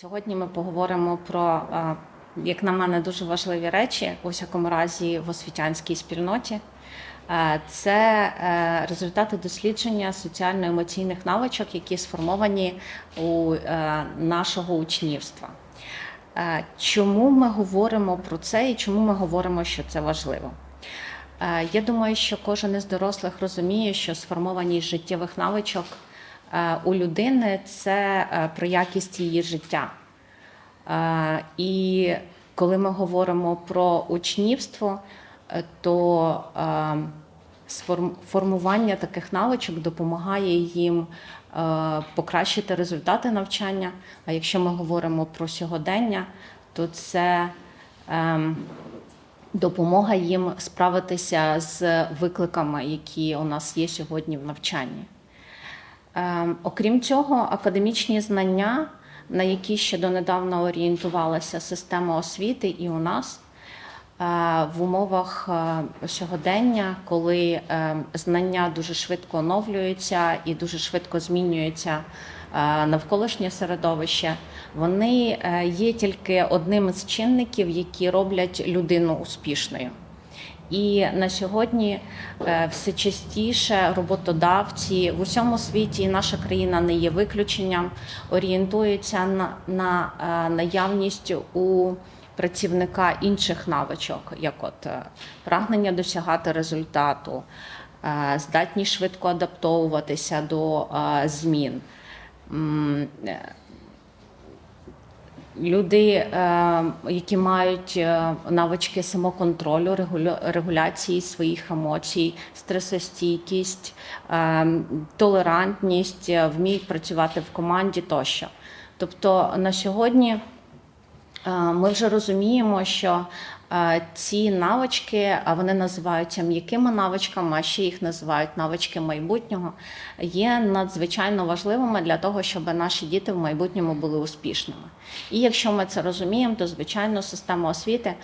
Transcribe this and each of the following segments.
Сьогодні ми поговоримо про, е, як на мене, дуже важливі речі, у всякому разі, в освітянській спільноті. Е, Це е, результати дослідження соціально-емоційних навичок, які сформовані у нашого учнівства. Чому ми говоримо про це і чому ми говоримо, що це важливо? Я думаю, що кожен із дорослих розуміє, що сформованість життєвих навичок у людини це е, про якість її життя. Е, І коли ми говоримо про учнівство, е, то е, формування таких навичок допомагає їм е, покращити результати навчання. А якщо ми говоримо про сьогодення, то це ем, допомога їм справитися з викликами, які у нас є сьогодні в навчанні. Ем, Окрім цього, академічні знання, на які ще донедавна орієнтувалася система освіти і у нас е, в умовах е, сьогодення, коли е, знання дуже швидко оновлюються і дуже швидко змінюється е, навколишнє середовище, вони є тільки одним із чинників, які роблять людину успішною. І на сьогодні е, все частіше роботодавці в усьому світі, і наша країна не є виключенням, орієнтуються на, на е, наявність у працівника інших навичок, як от е, прагнення досягати результату, здатність швидко адаптовуватися до змін. Люди, е, які мають е, навички самоконтролю, регуляції своїх емоцій, стресостійкість, е, толерантність, вміють працювати в команді тощо. Тобто на сьогодні Ми вже розуміємо, що е, ці навички, а вони називаються м'якими навичками, а ще їх називають навички майбутнього, є надзвичайно важливими для того, щоб наші діти в майбутньому були успішними. І якщо ми це розуміємо, то звичайно система освіти е,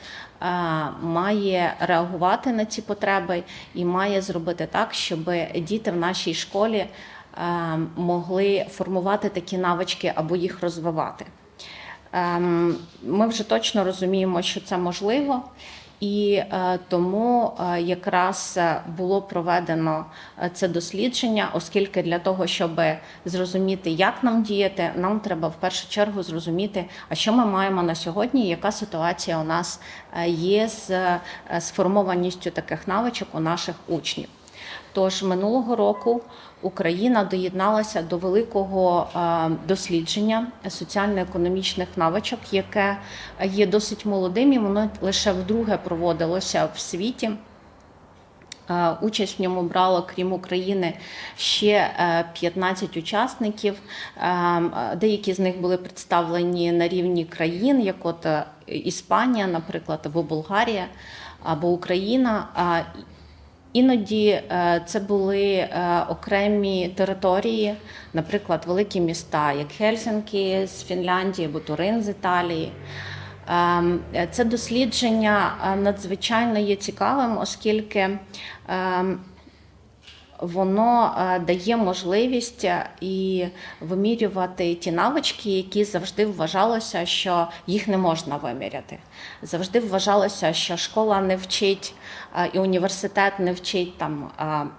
має реагувати на ці потреби і має зробити так, щоб діти в нашій школі е, могли формувати такі навички або їх розвивати. Ем, Ми вже точно розуміємо, що це можливо, і е, тому е, якраз е, було проведено це дослідження, оскільки для того, щоб зрозуміти, як нам діяти, нам треба в першу чергу зрозуміти, а що ми маємо на сьогодні, яка ситуація у нас є з сформованістю таких навичок у наших учнів. Тож минулого року Україна доєдналася до великого е, дослідження соціально-економічних навичок, яке є досить молодим і воно лише вдруге проводилося в світі. Е, Участь в ньому брало, крім України, ще е, 15 учасників. Е, Деякі з них були представлені на рівні країн, як от Іспанія, наприклад, або Болгарія, або Україна. Іноді е, це були е, окремі території, наприклад, великі міста, як Хельсинки з Фінляндії або Турин з Італії. Ем, Це дослідження е, надзвичайно є цікавим, оскільки ем, воно е, дає можливість е, і вимірювати ті навички, які завжди вважалося, що їх не можна виміряти. Завжди вважалося, що школа не вчить е, і університет не вчить там,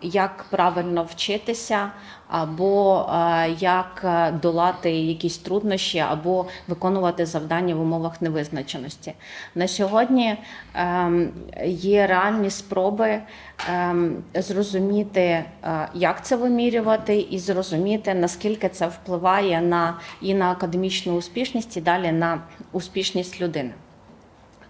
як правильно вчитися, або е, як е, долати якісь труднощі, або виконувати завдання в умовах невизначеності. На сьогодні ем, є реальні спроби ем, зрозуміти, е, як це вимірювати, і зрозуміти, наскільки це впливає на і на академічну успішність, і далі на успішність людини.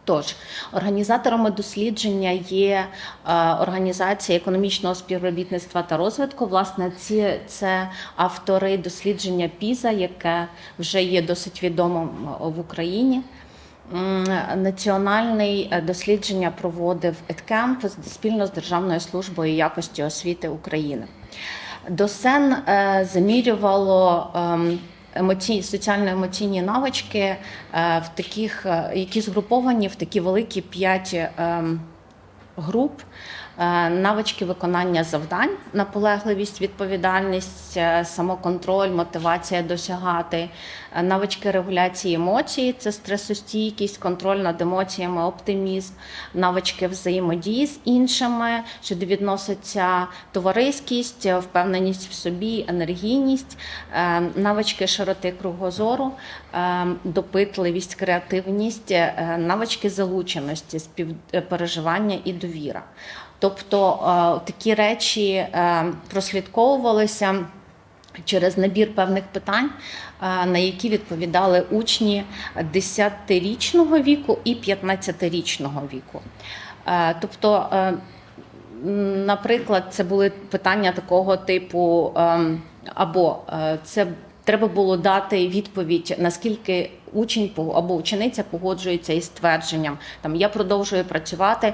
Тож організаторами дослідження є е, організація економічного співробітництва та розвитку. Власне, ці це автори дослідження ПІЗа, яке вже є досить відомим е, в Україні. М, Національне е, дослідження проводив ЕДКЕМП спільно з Державною службою якості освіти України. ДОСЕН замірювало ем, емоцій, соціально-емоційні навички е, в таких, е, які згруповані в такі великі п'ять ем, груп. Е, навички виконання завдань, наполегливість, відповідальність, е, самоконтроль, мотивація досягати, е, навички регуляції емоцій, це стресостійкість, контроль над емоціями, оптимізм, навички взаємодії з іншими, сюди відноситься товариськість, впевненість в собі, енергійність, навички широти кругозору, допитливість, креативність, навички залученості, співпереживання і довіра. Тобто е, такі речі е, прослідковувалися через набір певних питань, е, на які відповідали учні 10-річного віку і 15-річного віку. Тобто, наприклад, це були питання такого типу, ем, або це треба було дати відповідь, наскільки учень або учениця погоджується із твердженням. Там я продовжую працювати е,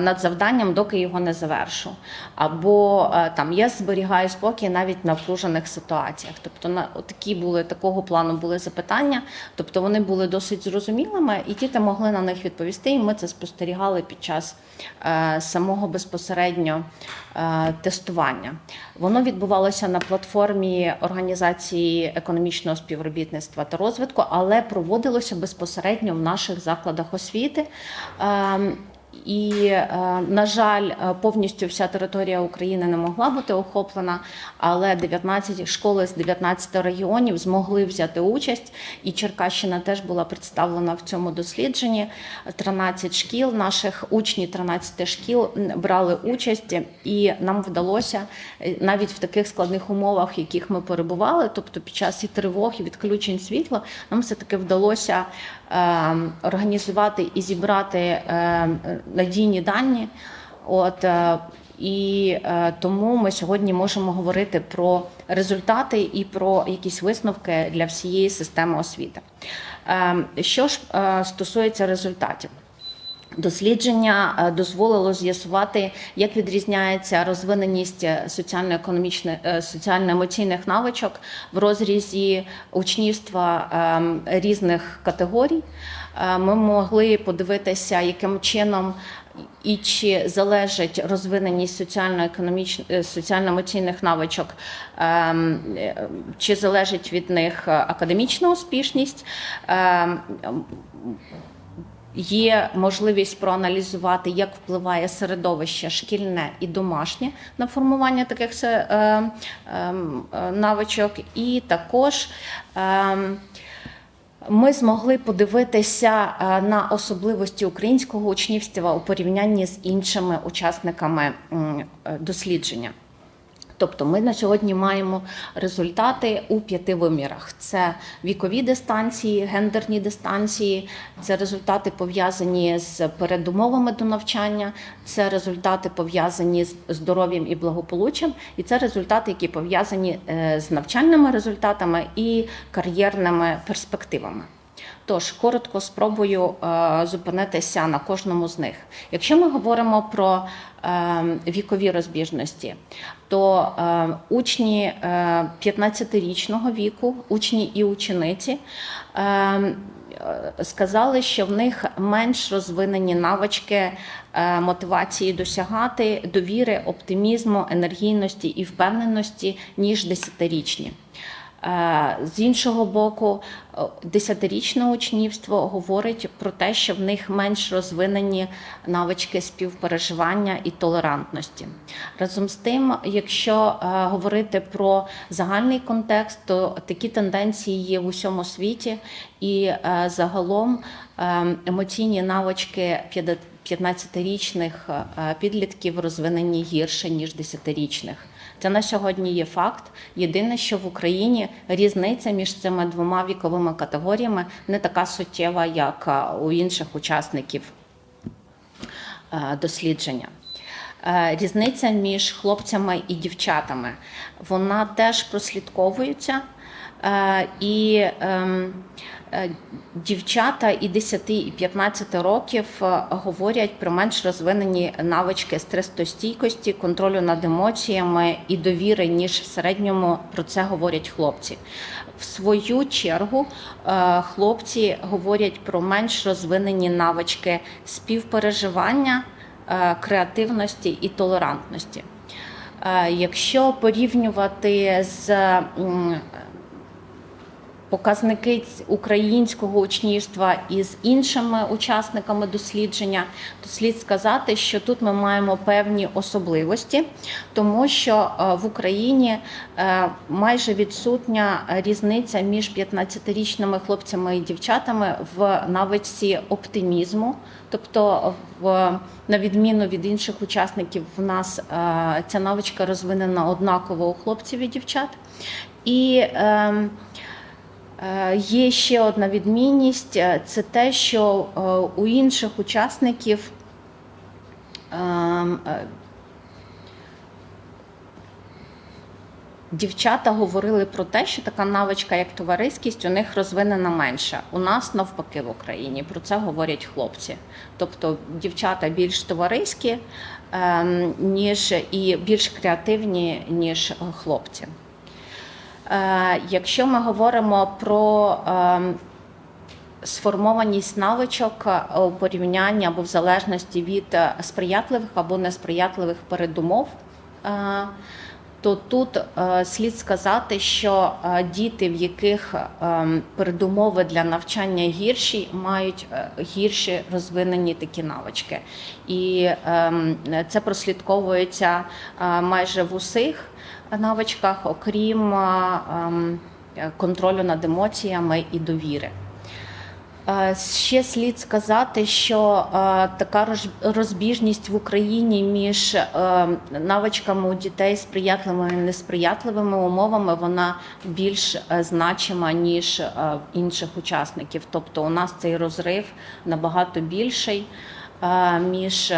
над завданням, доки його не завершу. Або е, там я зберігаю спокій навіть в напружених ситуаціях. Тобто на такі були такого плану були запитання, тобто вони були досить зрозумілими, і діти могли на них відповісти. І ми це спостерігали під час е, самого безпосередньо тестування. Воно відбувалося на платформі організації економічного співробітництва та розвитку, але проводилося безпосередньо в наших закладах освіти. І, е, на жаль, е, повністю вся територія України не могла бути охоплена, але 19 школи з 19 регіонів змогли взяти участь, і Черкащина теж була представлена в цьому дослідженні. 13 шкіл наших учнів 13 шкіл брали участь, і нам вдалося е, навіть в таких складних умовах, в яких ми перебували, тобто під час і тривог, і відключень світла, нам все таки вдалося організувати і зібрати е, надійні дані. От е, і е, тому ми сьогодні можемо говорити про результати і про якісь висновки для всієї системи освіти. Е, що ж е, стосується результатів. Дослідження е, дозволило з'ясувати, як відрізняється розвиненість е, соціально-економічних е, соціально-емоційних навичок в розрізі учнівства ем, різних категорій. Ми могли подивитися, яким чином і чи залежить розвиненість соціально-економічних соціально-емоційних навичок, ем, чи залежить від них академічна успішність. Ем, Є можливість проаналізувати, як впливає середовище шкільне і домашнє на формування таких е, е, е, навичок, і також е, ми змогли подивитися е, на особливості українського учнівства у порівнянні з іншими учасниками дослідження. Тобто ми на сьогодні маємо результати у п'яти вимірах: це вікові дистанції, гендерні дистанції, це результати пов'язані з передумовами до навчання, це результати пов'язані з здоров'ям і благополуччям, і це результати, які пов'язані е, з навчальними результатами і кар'єрними перспективами. Тож коротко спробую е, зупинитися на кожному з них. Якщо ми говоримо про вікові розбіжності, то е, учні е, 15-річного віку, учні і учениці. Е, е, Сказали, що в них менш розвинені навички е, мотивації досягати довіри, оптимізму, енергійності і впевненості, ніж 10-річні. Е, З іншого боку, десятирічне учнівство говорить про те, що в них менш розвинені навички співпереживання і толерантності. Разом з тим, якщо е, говорити про загальний контекст, то такі тенденції є в усьому світі, і е, загалом емоційні навички 15-річних е, підлітків розвинені гірше ніж 10-річних. Це на сьогодні є факт. Єдине, що в Україні різниця між цими двома віковими категоріями не така суттєва, як у інших учасників е, дослідження. Е, Різниця між хлопцями і дівчатами вона теж прослідковується. Е, І ем, е, дівчата і 10 і 15 років е, говорять про менш розвинені навички стресостійкості, контролю над емоціями і довіри, ніж в середньому про це говорять хлопці. В свою чергу хлопці говорять про менш розвинені навички співпереживання. креативності і толерантності. Якщо порівнювати з показники українського учнівства із іншими учасниками дослідження, то слід сказати, що тут ми маємо певні особливості, тому що е, в Україні е, майже відсутня різниця між 15-річними хлопцями і дівчатами в навичці оптимізму. Тобто, в на відміну від інших учасників, в нас е, ця навичка розвинена однаково у хлопців і дівчат. І Е, Є ще одна відмінність е, це те, що е, у інших учасників ем, е, дівчата говорили про те, що така навичка, як товариськість, у них розвинена менше. У нас навпаки в Україні про це говорять хлопці. Тобто дівчата більш товариські, ем, ніж і більш креативні, ніж хлопці. Е, Якщо ми говоримо про ем, сформованість навичок е, у порівнянні або в залежності від е, сприятливих або несприятливих передумов, то тут слід сказати, що діти, в яких ем, передумови для навчання гірші, мають гірші розвинені такі навички. І ем, це прослідковується майже в усіх навичках, окрім е, ем, контролю над емоціями і довіри. Е, Ще слід сказати, що е, така розбіжність в Україні між навичками у дітей сприятливими і несприятливими умовами вона більш значима ніж в інших учасників. Тобто, у нас цей розрив набагато більший між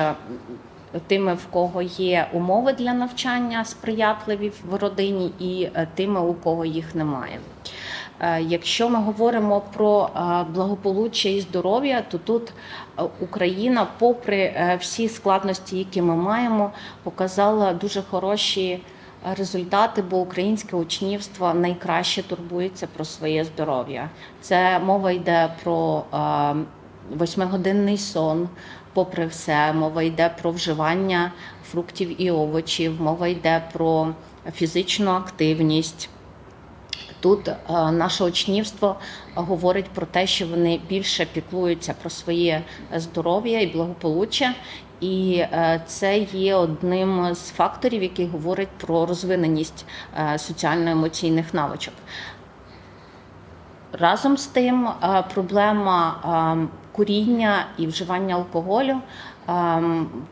тими, в кого є умови для навчання сприятливі в родині, і е, тими, у кого їх немає. Е, Якщо ми говоримо про е, благополуччя і здоров'я, то тут Україна, попри всі складності, які ми маємо, показала дуже хороші результати, бо українське учнівство найкраще турбується про своє здоров'я. Це мова йде про восьмигодинний сон. Попри все, мова йде про вживання фруктів і овочів, мова йде про фізичну активність. Тут е, наше учнівство говорить про те, що вони більше піклуються про своє здоров'я і благополуччя, і е, це є одним з факторів, який говорить про розвиненість е, соціально-емоційних навичок. Разом з тим, проблема куріння і вживання алкоголю. е,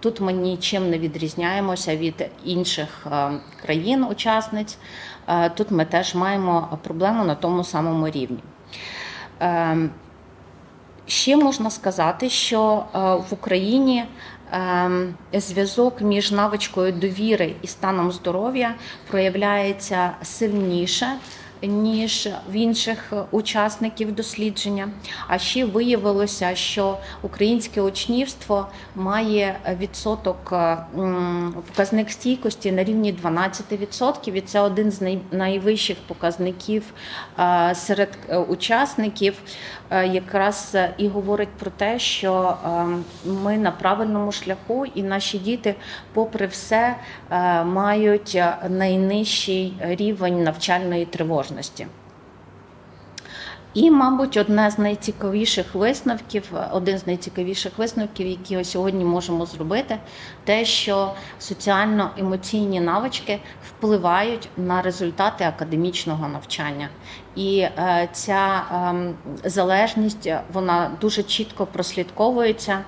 Тут ми нічим не відрізняємося від інших е, країн-учасниць. Е, Тут ми теж маємо проблему на тому самому рівні. Е, Ще можна сказати, що е, в Україні ем, зв'язок між навичкою довіри і станом здоров'я проявляється сильніше. Ніж в інших учасників дослідження. А ще виявилося, що українське учнівство має відсоток е, показник стійкості на рівні 12%. І це один з найвищих показників е, серед е, учасників, е, якраз е, і говорить про те, що е, ми на правильному шляху, і наші діти, попри все, е, мають е, найнижчий рівень навчальної тривожності. І, мабуть, одне з найцікавіших висновків, один з найцікавіших висновків, які ми сьогодні можемо зробити, те, що соціально-емоційні навички впливають на результати академічного навчання. І е, ця ем, залежність вона дуже чітко прослідковується.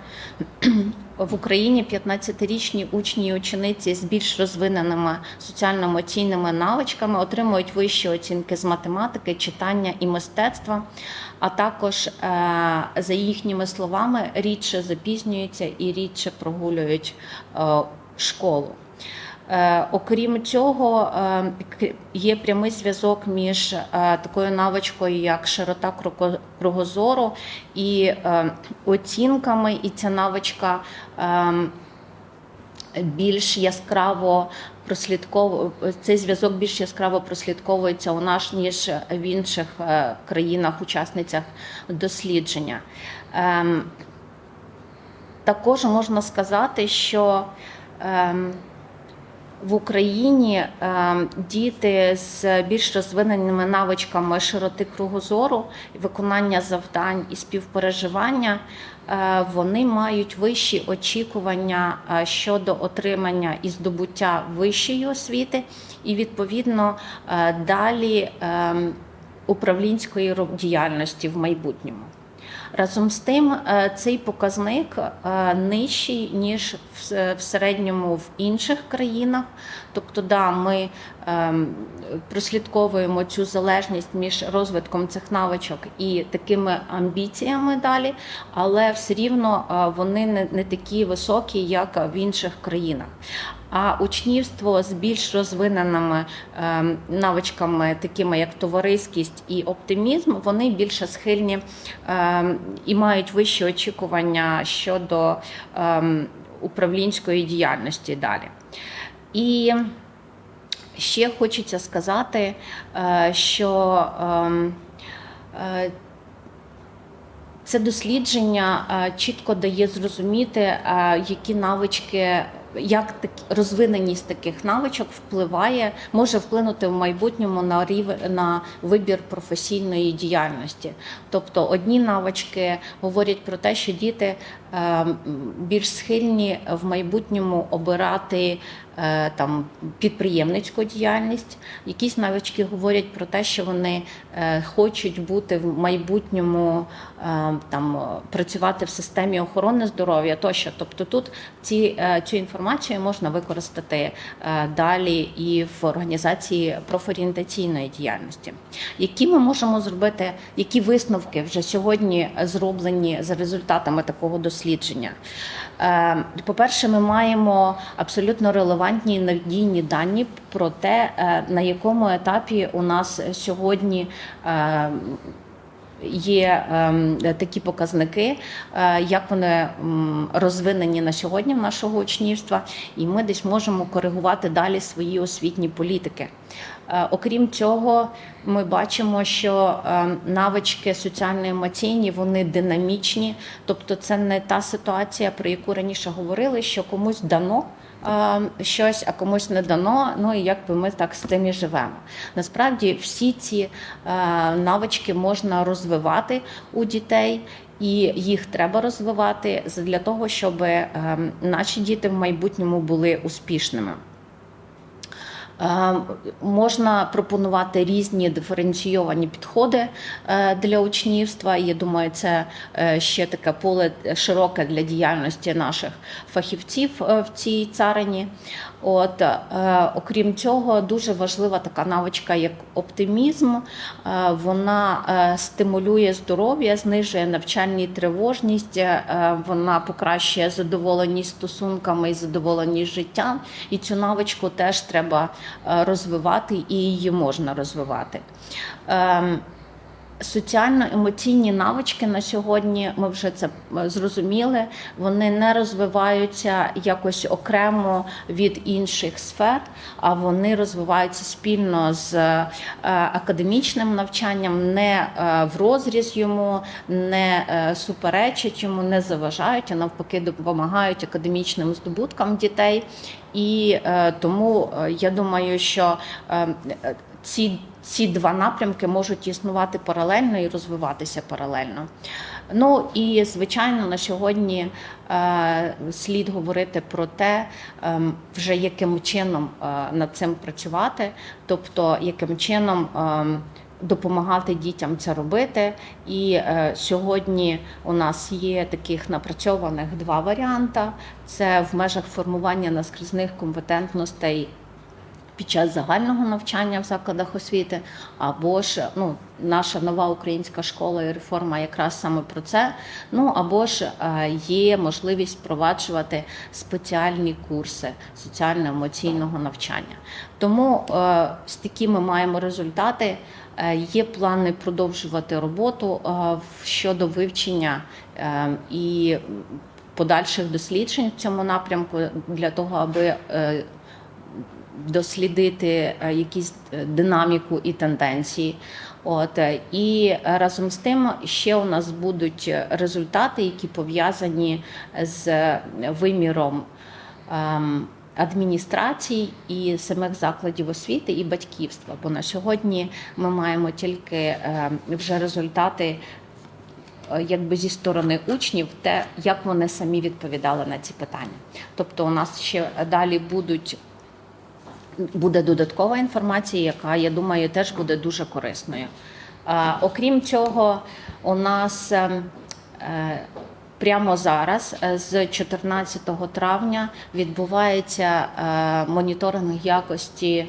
В Україні 15-річні учні і учениці з більш розвиненими соціально-емоційними навичками отримують вищі оцінки з математики, читання і мистецтва, а також, е, за їхніми словами, рідше запізнюються і рідше прогулюють е, школу. Е, Окрім цього, е, є прямий зв'язок між е, такою навичкою, як широта кругозору, і оцінками, і ця навичка більш яскраво прослідковує цей зв'язок більш яскраво прослідковується у нас ніж в інших країнах-учасницях дослідження. Ем, також можна сказати, що ем, в Україні ем, діти з більш розвиненими навичками широти кругозору, виконання завдань і співпереживання, е, вони мають вищі очікування е, щодо отримання і здобуття вищої освіти, і відповідно е, далі ем, управлінської діяльності в майбутньому. Разом з тим, е, цей показник е, нижчий ніж в середньому в інших країнах. Тобто, да, ми ем, прослідковуємо цю залежність між розвитком цих навичок і такими амбіціями далі, але все рівно е, вони не такі високі, як в інших країнах. А учнівство з більш розвиненими ем, навичками, такими як товариськість і оптимізм, вони більше схильні ем, і мають вищі очікування щодо ем, управлінської діяльності далі. І ще хочеться сказати, е, що е, це дослідження е, чітко дає зрозуміти, які навички, як так, розвиненість таких навичок впливає, може вплинути в майбутньому на рівень на вибір професійної діяльності. Тобто одні навички говорять про те, що діти е, більш схильні в майбутньому обирати там підприємницьку діяльність. Якісь навички говорять про те, що вони е, хочуть бути в майбутньому е, там е, працювати в системі охорони здоров'я тощо. Тобто тут ці, е, цю інформацію можна використати е, далі і в організації профорієнтаційної діяльності. Які ми можемо зробити, які висновки вже сьогодні зроблені за результатами такого дослідження? Е, По-перше, ми маємо абсолютно релевантні і надійні дані про те, е, на якому етапі у нас сьогодні. е, Є ем, такі показники, е, як вони розвинені на сьогодні в нашого учнівства, і ми десь можемо коригувати далі свої освітні політики. Е, Окрім цього, ми бачимо, що е, навички соціально-емоційні вони динамічні, тобто це не та ситуація, про яку раніше говорили, що комусь дано. Е, Щось, а комусь не дано. Ну і якби ми так з тим і живемо. Насправді всі ці е, навички можна розвивати у дітей, і їх треба розвивати для того, щоб е, наші діти в майбутньому були успішними. Е, Можна пропонувати різні диференційовані підходи е, для учнівства. Я думаю, це е, ще таке поле широке для діяльності наших фахівців е, в цій царині. От е, окрім цього, дуже важлива така навичка, як оптимізм. Е, Вона е, стимулює здоров'я, знижує навчальні тривожність, вона покращує задоволеність стосунками і задоволеність життям. І цю навичку теж треба розвивати, і її можна розвивати. Ем, Соціально-емоційні навички на сьогодні ми вже це е, зрозуміли. Вони не розвиваються якось окремо від інших сфер, а вони розвиваються спільно з е, академічним навчанням, не е, в розріз йому, не суперечать йому, не заважають, а навпаки, допомагають академічним здобуткам дітей. І тому я думаю, що ці ці два напрямки можуть існувати паралельно і розвиватися паралельно. Ну і звичайно, на сьогодні е, слід говорити про те, е, вже яким чином е, над цим працювати, тобто яким чином. Е, Допомагати дітям це робити, і е, сьогодні у нас є таких напрацьованих два варіанти: це в межах формування наскрізних компетентностей під час загального навчання в закладах освіти, або ж ну, наша нова українська школа і реформа якраз саме про це. Ну або ж е, є можливість впроваджувати спеціальні курси соціально-емоційного навчання. Тому е, з такими маємо результати. Е, Є плани продовжувати роботу щодо вивчення і подальших досліджень в цьому напрямку для того, аби дослідити е, якісь е, динаміку і тенденції. От е, і разом з тим ще у нас будуть результати, які пов'язані з виміром. ем, Адміністрацій і самих закладів освіти і батьківства. Бо на сьогодні ми маємо тільки е, вже результати якби зі сторони учнів, те, як вони самі відповідали на ці питання. Тобто, у нас ще далі будуть. Буде додаткова інформація, яка я думаю теж буде дуже корисною. Окрім цього, у нас е, е, прямо зараз, е, з 14 травня, відбувається е, моніторинг якості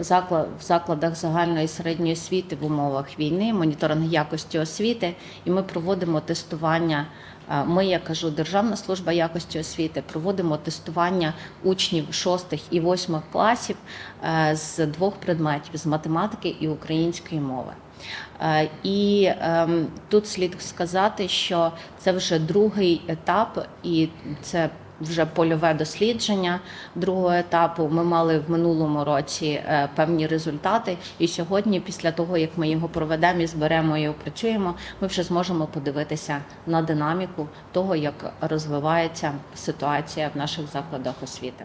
в закладах загальної середньої освіти в умовах війни, моніторинг якості освіти, і ми проводимо тестування. Ми, я кажу, Державна служба якості освіти проводимо тестування учнів 6 і 8 класів е, з двох предметів з математики і української мови. Е, І ем, тут слід сказати, що це вже другий етап, і це вже польове дослідження другого етапу. Ми мали в минулому році е, певні результати, і сьогодні, після того як ми його проведемо і зберемо і опрацюємо, ми вже зможемо подивитися на динаміку того, як розвивається ситуація в наших закладах освіти.